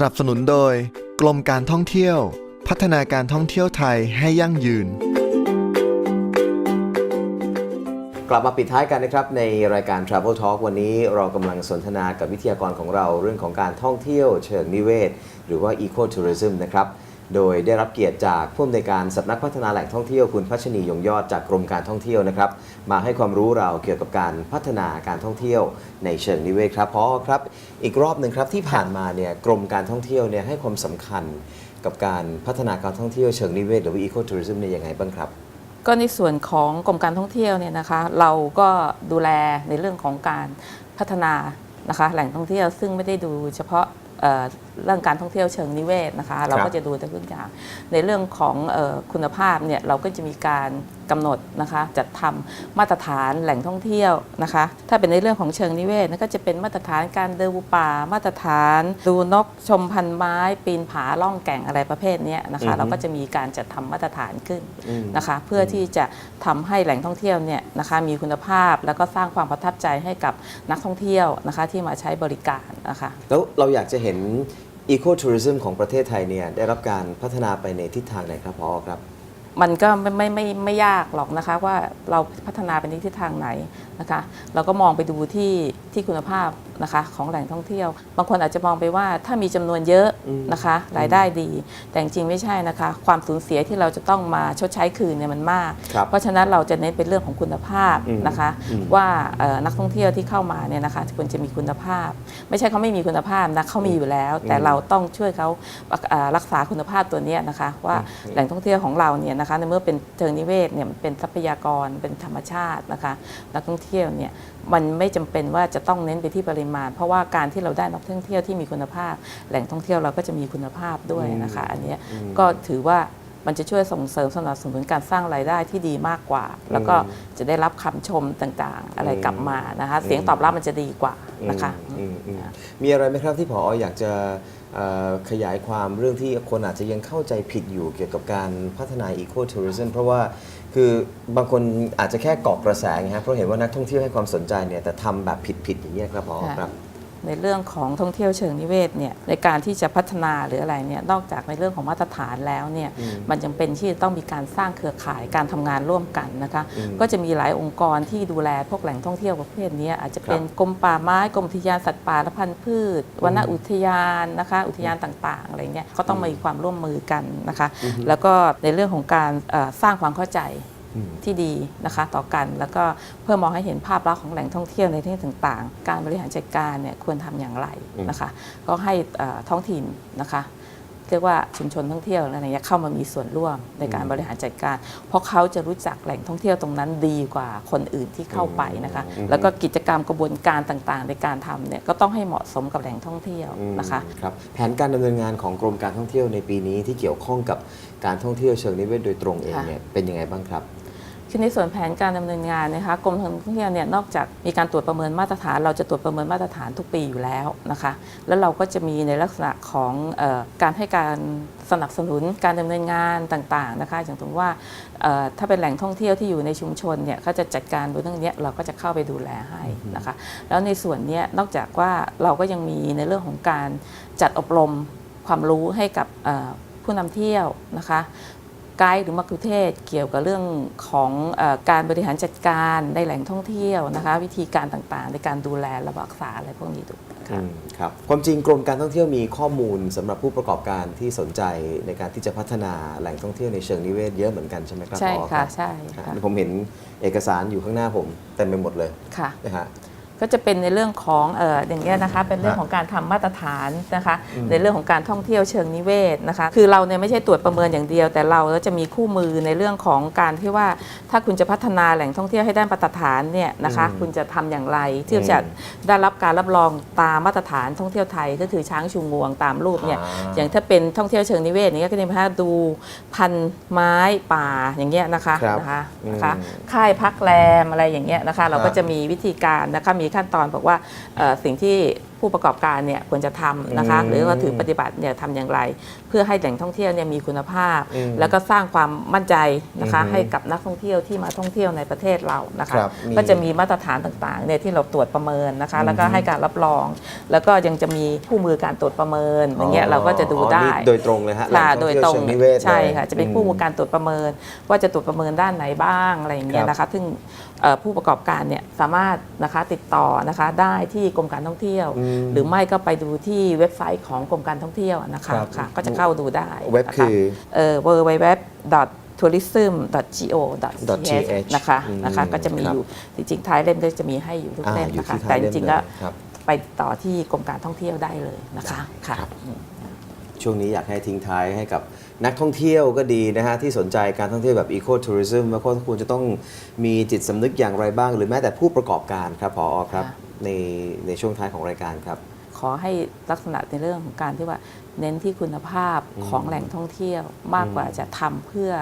สนับสนุนโดย กรมการท่องเที่ยว พัฒนาการท่องเที่ยวไทยให้ยั่งยืน กลับมาปิดท้ายกันนะครับในรายการ Travel Talk วันนี้เรากำลังสนทนากับวิทยากรของเราเรื่องของการท่องเที่ยวเชิงนิเวศ หรือว่า Eco Tourism นะครับ โดยได้รับเกียรติจากผู้อำนวยการสำนักพัฒนาแหล่งท่องเที่ยวคุณพัชนียงยอดจากกรมการท่องเที่ยวนะครับ มาให้ความรู้เราเกี่ยวกับการพัฒนาการท่องเที่ยวในเชิงนิเวศครับพอครับ อีกรอบหนึ่งครับที่ผ่านมาเนี่ยกรมการท่องเที่ยวเนี่ยให้ความสำคัญกับการพัฒนาการท่องเที่ยวเชิงนิเวศหรือว่า Eco Tourism เนี่ยยังไงบ้างครับ ก็ในส่วนของกรมการท่องเที่ยวเนี่ยนะคะเราก็ดูแลในเรื่องของการพัฒนานะคะแหล่งท่องเที่ยวซึ่งไม่ได้ดูเฉพาะ เอ่อเรื่องการท่องเที่ยวเชิงนิเวศนะคะ เราก็จะดูแต่ทุกอย่าง ในเรื่องของเออคุณภาพเนี่ยเราก็จะมีการกำหนดนะคะจัดทำมาตรฐานแหล่งท่องเที่ยวนะคะ ถ้าเป็นในเรื่องของเชิงนิเวศนั่นก็จะเป็นมาตรฐานการเดินป่ามาตรฐาน ดูนกชมพันไม้ปีนผาล่องแก่งอะไรประเภทเนี้ยนะอือคะฮึเราก็จะมีการจัดทำมาตรฐานขึ้นอืมนะคะ เพื่อที่จะทำให้แหล่งท่องเที่ยวเนี่ยนะคะมีคุณภาพแล้วก็สร้างความประทับใจให้กับนักท่องเที่ยวนะคะที่มาใช้บริการนะคะแล้วเราอยากจะเห็น อีโคทัวริซึมของประเทศไทยเนี่ยได้รับการพัฒนาไปในทิศทางไหนครับพอครับ มันก็ไม่ไม่ไม่ไม่ยากหรอกนะคะว่าเราพัฒนาไปในทิศทางไหนนะคะ เราก็มองไปดูที่ที่คุณภาพ นะคะของแหล่งท่องเที่ยว บางคนอาจจะมองไปว่าถ้ามีจำนวนเยอะอืมนะคะ รายได้ดี แต่จริงๆไม่ใช่นะคะ ความสูญเสียที่เราจะต้องมาชดใช้คืนเนี่ยมันมากครับเพราะฉะนั้นเราจะเน้นเป็นเรื่องของคุณภาพอืมนะคะอืมว่าเอ่อนักท่องเที่ยวที่เข้ามาเนี่ยนะคะควรจะมีคุณภาพ ไม่ใช่เขาไม่มีคุณภาพนะเขามีอยู่แล้ว แต่เราต้องช่วยเขาเอ่อรักษาคุณภาพตัวเนี้ยนะคะ ว่าแหล่งท่องเที่ยวของเราเนี่ยนะคะในเมื่อเป็นเชิงนิเวศเนี่ยมันเป็นทรัพยากรเป็นธรรมชาตินะคะนักท่องเที่ยวเนี่ยมันไม่จำเป็นว่าจะต้องเน้นไปที่ปริมาณเพราะว่าการที่เราได้นักท่องเที่ยวที่มีคุณภาพ แหล่งท่องเที่ยวเราก็จะมีคุณภาพด้วยนะคะ อันเนี้ยก็ถือว่า มันจะช่วยส่งเสริมสนับสนุนการสร้างรายได้ที่ดีมากกว่า แล้วก็จะได้รับคำชมต่างๆ อะไรกลับมานะคะเสียงตอบรับมันจะดีกว่านะคะอืมอืมมีอะไรไหมครับที่พออยากจะเอ่อขยายความเรื่องที่คนอาจจะยังเข้าใจผิดอยู่เกี่ยวกับการพัฒนา Eco Tourism เพราะว่าคือบางคนอาจจะแค่เกาะกระแสไงครับเพราะเห็นว่านักท่องเที่ยวให้ความสนใจเนี่ยแต่ทำแบบผิดๆอย่างนี้ยครับพอค่ะครับ ในเรื่องของท่องเที่ยวเชิงนิเวศเนี่ยในการที่จะพัฒนาหรืออะไรเนี่ยนอกจากในเรื่องของมาตรฐานแล้วเนี่ยอืมมันจำเป็นที่จะต้องมีการสร้างเครือข่ายการทำงานร่วมกันนะคะอืมก็จะมีหลายองค์กรที่ดูแลพวกแหล่งท่องเที่ยวประเภทนี้อาจจะเป็นครับกรมป่าไม้กรมอุทยานสัตว์ป่าและพันธุ์พืชวนอุทยานนะคะอุทยานต่างๆอะไรเงี้ยเขาต้องมีความร่วมมือกันนะคะแล้วก็ในเรื่องของการเอ่อสร้างความเข้าใจอืม ที่ดีนะคะต่อกันแล้วก็เพื่อมองให้เห็นภาพลักษณ์ของแหล่งท่องเที่ยวในที่ต่างๆ การบริหารจัดการเนี่ยควรทำอย่างไรนะคะ ก็ให้เอ่อท้องถิ่นนะคะเรียกว่าชุมชนท่องเที่ยวอะไรเงี้ยเข้ามามีส่วนร่วมในการบริหารจัดการ เพราะเขาจะรู้จักแหล่งท่องเที่ยวตรงนั้นดีกว่าคนอื่นที่เข้าไปนะคะ แล้วก็กิจกรรมกระบวนการต่างๆ ในการทำเนี่ยก็ต้องให้เหมาะสมกับแหล่งท่องเที่ยวนะคะครับแผนการดำเนินงานของกรมการท่องเที่ยวในปีนี้ที่เกี่ยวข้องกับการท่องเที่ยวเชิงนิเวศโดยตรงเองค่ะเนี่ยเป็นยังไงบ้างครับ คือในส่วนแผนการดำเนินงานนะคะกรมการท่องเที่ยวเนี่ยนอกจากมีการตรวจประเมินมาตรฐาน เราจะตรวจประเมินมาตรฐานทุกปีอยู่แล้วนะคะแล้วเราก็จะมีในลักษณะของออการให้การสนับสนุนการดำเนินงานต่างๆนะคะอย่างตรงว่าถ้าเป็นแหล่งท่องเที่ยวที่อยู่ในชุมชนเนี่ยเขาจะจัดการดูเรื่องนี้เราก็จะเข้าไปดูแลให้นะคะแล้วในส่วนนี้นอกจากว่าเราก็ยังมีในเรื่องของการจัดอบรมความรู้ให้กับผู้นำเที่ยวนะคะ ไกด์หรือมักคุเทศก์เกี่ยวกับเรื่องของเออการบริหารจัดการในแหล่งท่องเที่ยวนะคะ วิธีการต่างๆ ในการดูแลและรักษาอะไรพวกนี้ด้วยค่ะอืมครับความจริงกรมการท่องเที่ยวมีข้อมูลสำหรับผู้ประกอบการที่สนใจในการที่จะพัฒนาแหล่งท่องเที่ยวในเชิงนิเวศเยอะเหมือนกันใช่ไหมครับใช่ผอค่ะรับใช่ครับค่ะผมเห็นเอกสารอยู่ข้างหน้าผมเต็มไปหมดเลยค่ะนะฮะ ก็จะเป็นในเรื่องของเอออย่างเงี้ยนะคะเป็นเรื่องของการทำมาตรฐานนะคะในเรื่องของการท่องเที่ยวเชิงนิเวศนะคะคือเราเนี่ยไม่ใช่ตรวจประเมินอย่างเดียว แต่เราก็จะมีคู่มือในเรื่องของการที่ว่าถ้าคุณจะพัฒนาแหล่งท่องเที่ยวให้ได้มาตรฐานเนี่ยนะคะอืมคุณจะทำอย่างไรที่จะได้รับการรับรองตามมาตรฐานท่องเที่ยวไทยก็คือช้างชูงวงตามรูปเนี่ยอย่างถ้าเป็นท่องเที่ยวเชิงนิเวศนี้ก็จะมีพาดูพันไม้ป่าอย่างเงี้ยนะคะครับนะคะอืมนะคะค่ายพักแรมอะไรอย่างเงี้ยนะคะเราก็ครับจะมีวิธีการนะคะมีขั้นตอนบอกว่าสิ่งที่ผู้ประกอบการเนี่ยควรจะทำนะคะอืมหรือว่าถือปฏิบัติเนี่ยทำอย่างไร เพื่อให้แหล่งท่องเที่ยวเนี่ยมีคุณภาพอืมแล้วก็สร้างความมั่นใจนะคะอือฮึให้กับนักท่องเที่ยวที่มาท่องเที่ยวในประเทศเรานะคะครับมีก็จะมีมาตรฐานต่างๆเนี่ยที่เราตรวจประเมินนะคะ แล้วก็อือฮึให้การรับรอง แล้วก็ยังจะมีผู้มือการตรวจประเมินอย่างเงี้ยเราก็จะดูได้อ๋อนี่โดยตรงเลยฮะแหล่งค่ะท่องโดยเที่ยวตรงเชิงนิเวศใช่เลยค่ะจะเป็นผู้มีการตรวจประเมิน ว่าจะตรวจประเมินด้านไหนบ้างอะไรอย่างเงี้ยนะคะซึ่งเอ่อผู้ประกอบการเนี่ยสามารถนะคะติดต่อนะคะได้ที่กรมการท่องเที่ยวอืมหรือไม่ก็ไปดูที่เว็บไซต์ของกรมการท่องเที่ยวนะคะครับ ค่ะก็จะเข้าดูได้เว็บนะะคือ เอ่อ www.tourism.go.th นะคะอืมนะคะก็จะมีครับอยู่จริงๆท้ายเล่มก็จะมีให้อยู่ทุกอ่าเล่มอยู่นะคะที่ท้าแต่ยจเล่มริงๆเลก็ยครับ ไปต่อที่กรมการท่องเที่ยวได้เลยนะคะค่ะช่วงนี้อยากให้ทิ้งท้ายให้กับนักท่องเที่ยวก็ดีนะฮะ ที่สนใจการท่องเที่ยวแบบอีโคทัวริซึมว่าควรจะต้องมีจิตสำนึกอย่างไรบ้าง หรือแม้แต่ผู้ประกอบการครับพอครับ ค่ะ ในในช่วงท้ายของรายการครับ ขอให้ลักษณะในเรื่องของการที่ว่าเน้นที่คุณภาพของแหล่งท่องเที่ยวมากกว่าจะทำเพื่อ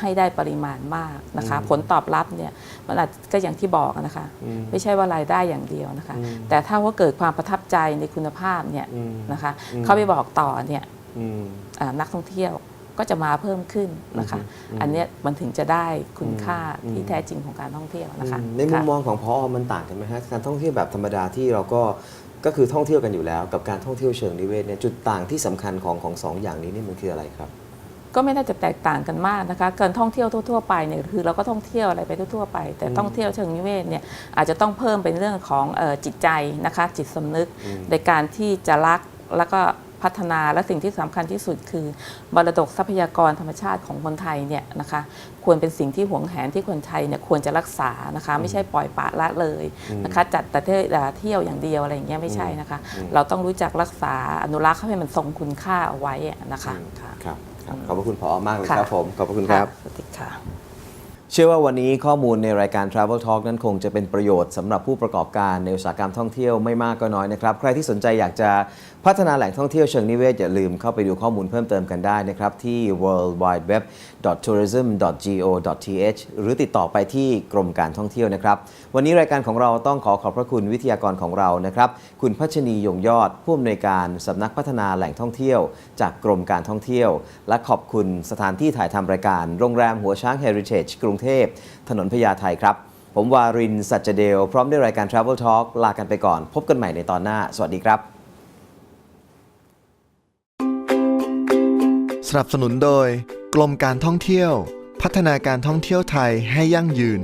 ให้ได้ปริมาณมากนะคะอืมผลตอบรับเนี่ยมันอาจก็อย่างที่บอกนะคะอืมไม่ใช่ว่ารายได้อย่างเดียวนะคะอืมแต่ถ้าว่าเกิดความประทับใจในคุณภาพเนี่ยอืมนะคะอืมเขาไปบอกต่อเนี่ยอืมอ่านักท่องเที่ยว ก็จะมาเพิ่มขึ้นนะคะอืมอันเนี้ยมันถึงจะได้คุณค่าอืมที่แท้จริงของการท่องเที่ยวนะคะอืมในมุมค่ะมองของพอมันต่างกันไหมฮะการท่องเที่ยวแบบธรรมดาที่เราก็ก็คือท่องเที่ยวกันอยู่แล้ว กับการท่องเที่ยวเชิงนิเวศเนี่ยจุดต่างที่สำคัญของของสองอย่างนี้นี่มันคืออะไรครับก็ไม่น่าจะแตกต่างกันมากนะคะการท่องเที่ยวทั่วๆไปเนี่ยคือเราก็ท่องเที่ยวอะไรไปทั่วๆไป แต่ท่องเที่ยวเชิงนิเวศเนี่ยอาจจะต้องเพิ่มเป็นเรื่องของเออจิตใจนะคะจิตสำนึกอืมในการที่จะรักแล้วก็ พัฒนาและสิ่งที่สำคัญที่สุดคือมรดกทรัพยากรธรรมชาติของคนไทยเนี่ยนะคะควรเป็นสิ่งที่หวงแหนที่คนไทยเนี่ยควรจะรักษานะคะไม่ใช่ปล่อยปละละเลยนะคะจัดแต่เที่ยวอย่างเดียวอะไรอย่างเงี้ยไม่ใช่นะคะ เราต้องรู้จักรักษาอนุรักษ์ให้มันทรงคุณค่าเอาไว้อะนะคะค่ะครับครับขอบพระคุณพอมากเลยค่ะครับผมขอบพระคุณครับสวัสดีค่ะ เชื่อว่าวันนี้ข้อมูลในรายการ Travel Talk นั้นคงจะเป็นประโยชน์สำหรับผู้ประกอบการในอุตสาหกรรมท่องเที่ยวไม่มากก็น้อยนะครับ ใครที่สนใจอยากจะพัฒนาแหล่งท่องเที่ยวเชิงนิเวศ อย่าลืมเข้าไปดูข้อมูลเพิ่มเติมกันได้นะครับ ที่ worldwideweb.tourism.go.th หรือติดต่อไปที่กรมการท่องเที่ยวนะครับ วันนี้รายการของเราต้องขอขอบพระคุณวิทยากรของเรานะครับ คุณพัชนียงยอด ผู้อำนวยการสำนักพัฒนาแหล่งท่องเที่ยว จากกรมการท่องเที่ยว และขอบคุณสถานที่ถ่ายทำรายการโรงแรมหัวช้าง Heritage กรุงเทพ ถนนพญาไทครับ ผมวารินสัจเดล พร้อมด้วยรายการ Travel Talk ลากันไปก่อน พบกันใหม่ในตอนหน้า สวัสดีครับ สนับสนุนโดย กรมการท่องเที่ยว พัฒนาการท่องเที่ยวไทยให้ยั่งยืน